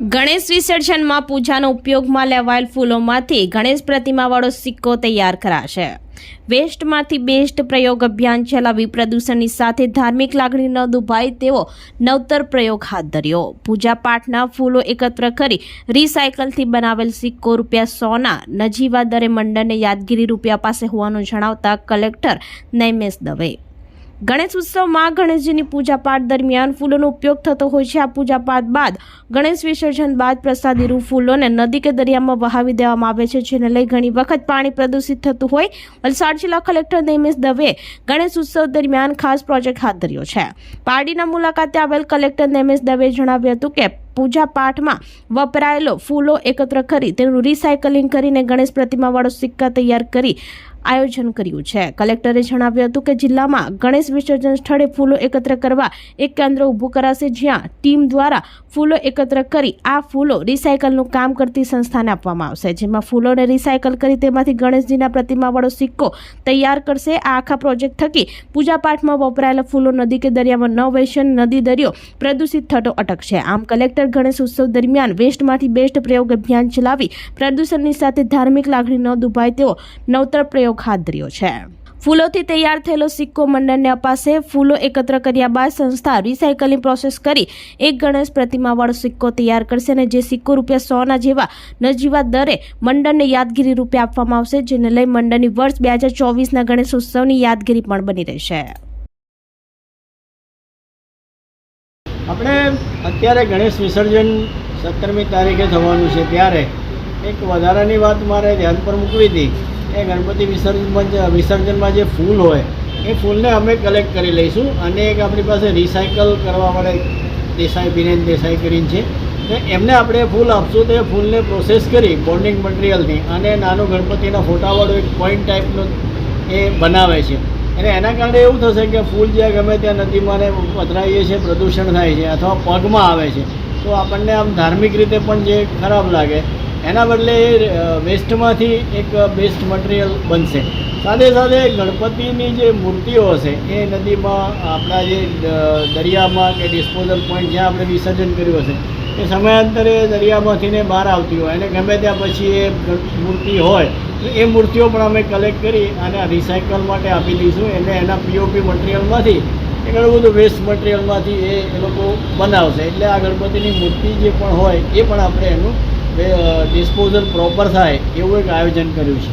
ગણેશ વિસર્જનમાં પૂજાનો ઉપયોગમાં લેવાયેલ ફૂલોમાંથી ગણેશ પ્રતિમાવાળો સિક્કો તૈયાર કરાશે. વેસ્ટમાંથી બેસ્ટ પ્રયોગ અભિયાન ચલાવી પ્રદૂષણની સાથે ધાર્મિક લાગણી ન દુભાય તેવો નવતર પ્રયોગ હાથ ધર્યો. પૂજા પાઠના ફૂલો એકત્ર કરી રિસાયકલથી બનાવેલ સિક્કો રૂપિયા સોના, નજીવા દરે મંડળને યાદગીરી રૂપિયા પાસે હોવાનું જણાવતા કલેક્ટર નૈમેશ દવે ગણેશ ઉત્સવમાં ગણેશજીની પૂજાપાઠ દરમિયાન ફૂલોનો ઉપયોગ થતો હોય છે. આ પૂજાપાઠ બાદ ગણેશ વિસર્જન બાદ પ્રસાદી રૂપ ફૂલોને નદી કે દરિયામાં વહાવી દેવામાં આવે છે, જેને લઈ ઘણી વખત પાણી પ્રદૂષિત થતું હોય. વલસાડ જિલ્લા કલેક્ટર નિમેશ દવે ગણેશ ઉત્સવ દરમિયાન ખાસ પ્રોજેક્ટ હાથ ધર્યો છે. પારડીના મુલાકાતે આવેલ કલેક્ટર નિમેશ દવે જણાવ્યું હતું કે પૂજા પાઠમાં વપરાયેલો ફૂલો એકત્ર કરી તેનું રિસાયકલિંગ કરીને ગણેશ પ્રતિમાવાળો સિક્કા તૈયાર કરી આયોજન કર્યું છે. કલેક્ટરે જણાવ્યું હતું કે જિલ્લામાં ગણેશ વિસર્જન સ્થળે ફૂલો એકત્ર કરવા એક કેન્દ્ર ઊભું કરાશે, જ્યાં ટીમ દ્વારા ફૂલો એકત્ર કરી આ ફૂલો રિસાયકલનું કામ કરતી સંસ્થાને આપવામાં આવશે. જેમાં ફૂલોને રિસાયકલ કરી તેમાંથી ગણેશજીના પ્રતિમાવાળો સિક્કો તૈયાર કરશે. આ આખા પ્રોજેક્ટ થકી પૂજાપાઠમાં વપરાયેલા ફૂલો નદી કે દરિયામાં ન વહેશે. નદી દરિયો પ્રદૂષિત થતો અટકશે. આમ કલેક્ટર ગણેશ ઉત્સવ દરમિયાન વેસ્ટમાંથી બેસ્ટ પ્રયોગ અભિયાન ચલાવી પ્રદૂષણની સાથે ધાર્મિક લાગણી ન દુભાય તેવો નવતર પ્રયોગ હાથ ધર્યો છે. ફૂલોથી તૈયાર થયેલો સિક્કો મંડળને અપાશે. ફૂલો એકત્ર કર્યા બાદ સંસ્થા રિસાયકલિંગ પ્રોસેસ કરી એક ગણેશ પ્રતિમાવાળો સિક્કો તૈયાર કરશે અને જે સિક્કો રૂપિયા સોના જેવા નજીવા દરે મંડળને યાદગીરી રૂપે આપવામાં આવશે, જેને લઈ મંડળની વર્ષ બે હજાર ચોવીસના ગણેશ ઉત્સવની યાદગીરી પણ બની રહેશે. આપણે અત્યારે ગણેશ વિસર્જન સત્તરમી તારીખે થવાનું છે ત્યારે એક વધારાની વાત મારે ધ્યાન પર મૂકવી હતી. એ ગણપતિ વિસર્જનમાં જે વિસર્જનમાં જે ફૂલ હોય, એ ફૂલને અમે કલેક્ટ કરી લઈશું અને એક આપણી પાસે રિસાયકલ કરવા માટે દેસાઈ બિરેન દેસાઈ કરીને છે. તો એમને આપણે ફૂલ આપશું. તો એ ફૂલને પ્રોસેસ કરી બોન્ડિંગ મટીરિયલથી અને નાનો ગણપતિના ફોટાવાળો એક પોઈન્ટ ટાઈપનો એ બનાવે છે. અને એના કારણે એવું થશે કે ફૂલ જ્યાં ગમે ત્યાં નદીમાં ને પધરાઈએ છીએ, પ્રદૂષણ થાય છે અથવા પગમાં આવે છે, તો આપણને આમ ધાર્મિક રીતે પણ જે ખરાબ લાગે, એના બદલે એ વેસ્ટમાંથી એક બેસ્ટ મટીરિયલ બનશે. સાથે સાથે ગણપતિની જે મૂર્તિઓ હશે, એ નદીમાં આપણા જે દરિયામાં કે ડિસ્પોઝલ પોઈન્ટ જ્યાં આપણે વિસર્જન કર્યું હશે એ સમયાંતરે દરિયામાંથી ને બહાર આવતી હોય અને ગમે ત્યાં પછી એ મૂર્તિ હોય, તો એ મૂર્તિઓ પણ અમે કલેક્ટ કરી અને રિસાયકલ માટે આપી દઈશું. એટલે એના પીઓપી મટીરિયલમાંથી એ ઘણું બધું વેસ્ટ મટીરિયલમાંથી એ એ લોકો બનાવશે. એટલે આ ગણપતિની મૂર્તિ જે પણ હોય, એ પણ આપણે એનું ડિસ્પોઝલ પ્રોપર થાય એવું એક આયોજન કર્યું છે.